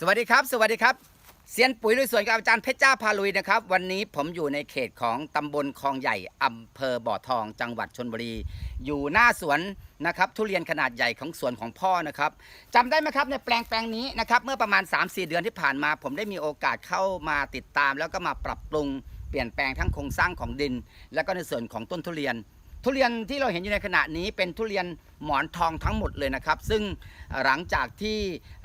สวัสดีครับ สวัสดีครับเซียนปุ๋ยลุยสวนกับอาจารย์เพชรจ้าพาลุยนะครับ วันนี้ผมอยู่ในเขตของตำบลคลองใหญ่อำเภอบ่อทองจังหวัดชนบุรี อยู่หน้าสวนนะครับ ทุเรียนขนาดใหญ่ของสวนของพ่อนะครับจำได้ไหมครับในแปลงแปลงนี้นะครับ เมื่อประมาณ 3-4 เดือนที่ผ่านมา ผมได้มีโอกาสเข้ามาติดตาม แล้วก็มาปรับปรุงเปลี่ยนแปลงทั้งโครงสร้างของดิน แล้วก็ในส่วนของต้นทุเรียน ทุเรียนที่เราเห็นอยู่ในขณะนี้เป็นทุเรียนหมอนทองทั้งหมดเลยนะครับ ซึ่งหลังจากที่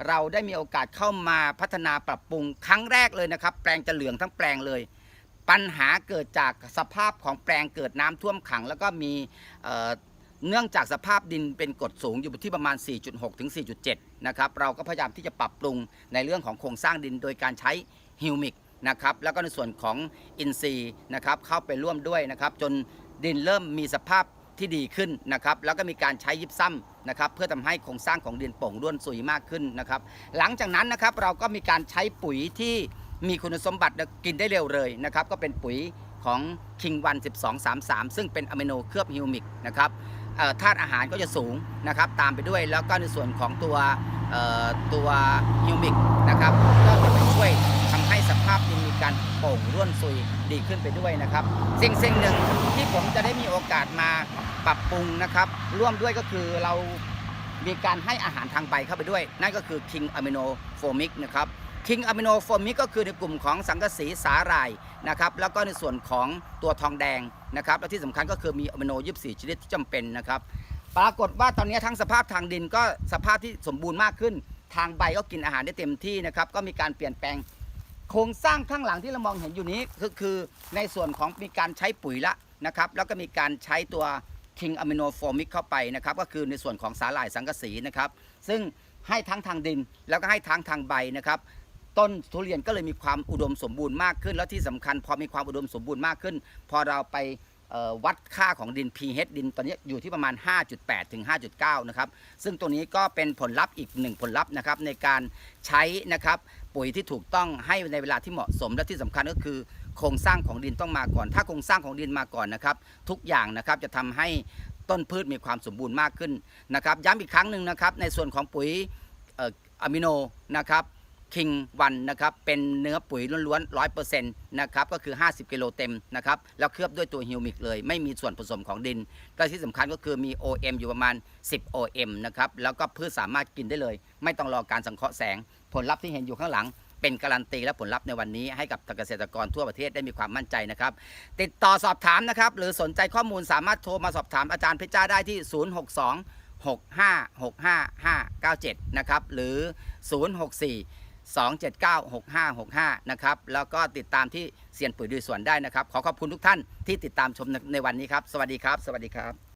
เราได้มีโอกาสเข้ามาพัฒนาปรับปรุงครั้งแรกเลยนะครับ แปลงจะเหลืองทั้งแปลงเลย ปัญหาเกิดจากสภาพของแปลงเกิดน้ำท่วมขัง แล้วก็มีเอ่อเนื่องจากสภาพดินเป็นกรดสูงอยู่ที่ประมาณ 4.6 ถึง 4.7 นะครับเราก็พยายามที่จะปรับปรุงในเรื่องของโครงสร้างดินโดยการใช้ฮิวมิกนะครับแล้วก็ในส่วนของอินทรีนะครับเข้าไปร่วมด้วยนะครับจน ดินเริ่มมีสภาพที่ดีขึ้นนะครับ แล้วก็มีการใช้ยิบซ้ำนะครับเพื่อทำให้โครงสร้างของดินโป่งร่วนซุยมากขึ้นนะครับ หลังจากนั้นนะครับเราก็มีการใช้ปุ๋ยที่มีคุณสมบัติกินได้เร็วเลยนะครับ ก็เป็นปุ๋ยของคิงวัน1233 ซึ่งเป็นอะมิโนเคลือบฮิวมิกนะครับธาตุอาหารก็จะสูงนะครับ ตามไปด้วยแล้วก็ในส่วนของตัวตัวฮิวมิกนะครับก็จะไปช่วยทำให้สภาพดินมี การโป่งร่วนซุยดีขึ้นไปด้วยนะครับ สิ่งสิ่งหนึ่งที่ผมจะได้มีโอกาสมาปรับปรุงนะครับ ร่วมด้วยก็คือเรามีการให้อาหารทางใบเข้าไปด้วย นั่นก็คือ King Amino Formic นะครับ King Amino Formic ก็คือในกลุ่มของสังกะสีสาหร่ายนะครับแล้วก็ในส่วนของตัวทองแดงนะครับและที่สำคัญก็คือมีอะมิโน24ชนิดที่จำเป็นนะครับปรากฏว่าตอนนี้ทั้งสภาพทางดินก็สภาพที่สมบูรณ์มากขึ้น ทางใบก็กินอาหารได้เต็มที่นะครับก็มีการเปลี่ยนแปลง โครงสร้างข้างหลังที่เรามองเห็นอยู่นี้คือคือในส่วนของมีการใช้ปุ๋ยละนะครับแล้วก็มีการใช้ตัวคิงอะมิโนโฟมิกเข้าไปนะครับก็คือในส่วนของสาหร่ายสังกะสีนะครับซึ่งให้ทั้งทางดินแล้วก็ให้ทั้งทางใบนะครับต้นทุเรียนก็เลยมีความอุดมสมบูรณ์มากขึ้น แล้วที่สำคัญพอมีความอุดมสมบูรณ์มากขึ้น พอเราไป วัดค่าของดิน pH ดินตอนนี้อยู่ที่ประมาณ 5.8 ถึง 5.9 นะครับ ซึ่งตัวนี้ก็เป็นผลลัพธ์อีกหนึ่งผลลัพธ์นะครับในการใช้นะครับปุ๋ยที่ถูกต้องให้ในเวลาที่เหมาะสมและที่สำคัญก็คือโครงสร้างของดินต้องมาก่อน ถ้าโครงสร้างของดินมาก่อนนะครับ ทุกอย่างนะครับจะทำให้ต้นพืชมีความสมบูรณ์มากขึ้นนะครับ ย้ำอีกครั้งหนึ่งนะครับในส่วนของปุ๋ยอะมิโนนะครับ คิงวันนะครับเป็นเนื้อปุ๋ยล้วนๆร้อยเปอร์เซ็นต์นะครับก็คือ 50 กิโลเต็มนะครับแล้วเคลือบด้วยตัวฮิวมิกเลย ไม่มีส่วนผสมของดินก็ที่สำคัญก็คือมี OM อยู่ประมาณ 10 OM นะครับแล้วก็พืชสามารถกินได้เลย ไม่ต้องรอการสังเคราะห์แสง ผลลัพธ์ที่เห็นอยู่ข้างหลัง เป็นการันตีและผลลัพธ์ในวันนี้ให้กับเกษตรกรทั่วประเทศได้มีความมั่นใจนะครับ ติดต่อสอบถามนะครับหรือสนใจข้อมูลสามารถโทรมาสอบถามอาจารย์เพชรจ้าได้ที่ 062 656597 นะครับหรือ 064 279 6565 นะครับ แล้วก็ติดตามที่เซียนปุ๋ยดุยสวนได้นะครับ ขอขอบคุณทุกท่านที่ติดตามชมในในวันนี้ครับ สวัสดีครับ สวัสดีครับ